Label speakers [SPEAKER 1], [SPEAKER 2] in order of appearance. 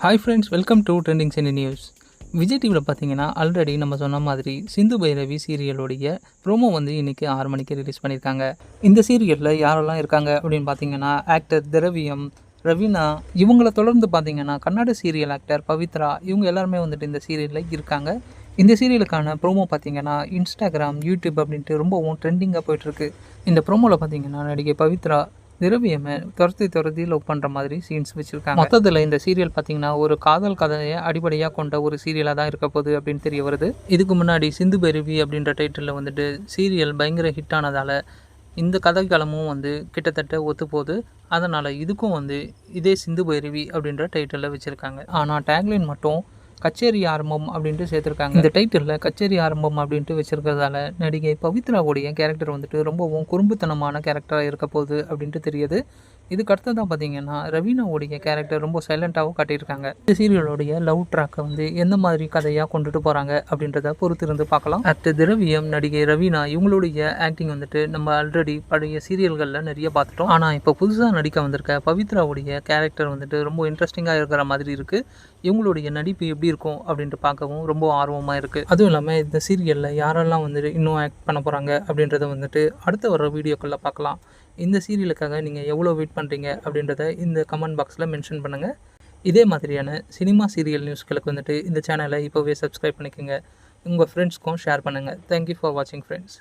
[SPEAKER 1] Hi friends welcome to trending cine news Vijay டிவியில் பார்த்தீங்கன்னா already நம்ம சொன்ன மாதிரி சிந்து பைரவி சீரியலுடைய ப்ரோமோ வந்து இன்றைக்கி ஆறு மணிக்கு ரிலீஸ் பண்ணியிருக்காங்க இந்த சீரியலில் யாரெல்லாம் இருக்காங்க அப்படின்னு பார்த்தீங்கன்னா ஆக்டர் திரவியம் ரவீனா இவங்களை தொடர்ந்து பார்த்தீங்கன்னா கன்னட சீரியல் ஆக்டர் பவித்ரா இவங்க எல்லாருமே வந்துட்டு இந்த சீரியலில் இருக்காங்க. இந்த சீரியலுக்கான ப்ரோமோ பார்த்தீங்கன்னா இன்ஸ்டாகிராம் யூடியூப் அப்படின்ட்டு ரொம்பவும் ட்ரெண்டிங்காக போயிட்டுருக்கு இந்த ப்ரோமோவில் பார்த்தீங்கன்னா நடிகை பவித்ரா திரவியமை துரத்தி துரத்தி லவ் பண்ணுற மாதிரி சீன்ஸ் வச்சுருக்காங்க. மொத்தத்தில் இந்த சீரியல் பார்த்தீங்கன்னா ஒரு காதல் கதையை அடிப்படையாக கொண்ட ஒரு சீரியலாக தான் இருக்க போகுது அப்படின்னு தெரிய வருது. இதுக்கு முன்னாடி சிந்து பைரவி அப்படின்ற டைட்டிலில் வந்துட்டு சீரியல் பயங்கர ஹிட் ஆனதால் இந்த கதைக்களமும் வந்து கிட்டத்தட்ட ஒத்து போகுது அதனால் இதுக்கும் வந்து இதே சிந்து பைரவி அப்படின்ற டைட்டிலில் வச்சுருக்காங்க. ஆனால் டேக்லைன் மட்டும் கச்சேரி ஆரம்பம் அப்படின்ட்டு சேர்த்துருக்காங்க. இந்த டைட்டிலில் கச்சேரி ஆரம்பம் அப்படின்ட்டு வச்சிருக்கிறதால நடிகை பவித்ராவுடைய கேரக்டர் வந்துட்டு ரொம்பவும் குறும்புத்தனமான கேரக்டராக இருக்க போகுது அப்படின்ட்டு தெரியுது. இதுக்கு அடுத்ததாக பார்த்தீங்கன்னா ரவீனாவுடைய கேரக்டர் ரொம்ப சைலண்ட்டாகவும் காட்டியிருக்காங்க. இந்த சீரியலோடைய லவ் ட்ராக்கை வந்து எந்த மாதிரி கதையாக கொண்டுட்டு போகிறாங்க அப்படின்றத பொறுத்து இருந்து பார்க்கலாம் ஆக்டர் திரவியம் நடிகை ரவீனா இவங்களுடைய ஆக்டிங் வந்துட்டு நம்ம ஆல்ரெடி பழைய சீரியல்களில் நிறைய பார்த்துட்டோம். ஆனால் இப்போ புதுசாக நடிக்க வந்திருக்க பவித்ராவுடைய கேரக்டர் வந்துட்டு ரொம்ப இன்ட்ரெஸ்டிங்காக இருக்கிற மாதிரி இருக்குது இவங்களுடைய நடிப்பு எப்படி இருக்கும் அப்படின்ட்டு பார்க்கவும் ரொம்ப ஆர்வமாக இருக்குது அதுவும் இல்லாமல் இந்த சீரியலில் யாரெல்லாம் வந்துட்டு இன்னும் ஆக்ட் பண்ண போகிறாங்க அப்படின்றத வந்துட்டு அடுத்த வர வீடியோக்களில் பார்க்கலாம். இந்த சீரியலுக்காக நீங்கள் எவ்வளோ வெயிட் பண்ணுறீங்க அப்படின்றத இந்த கமெண்ட் பாக்ஸில் மென்ஷன் பண்ணுங்கள் இதே மாதிரியான சினிமா சீரியல் நியூஸ்களுக்கு வந்துட்டு இந்த சேனலை இப்போவே சப்ஸ்கிரைப் பண்ணிக்கோங்க. உங்கள் ஃப்ரெண்ட்ஸ்க்கும் ஷேர் பண்ணுங்கள் தேங்க்யூ ஃபார் வாட்சிங் ஃப்ரெண்ட்ஸ்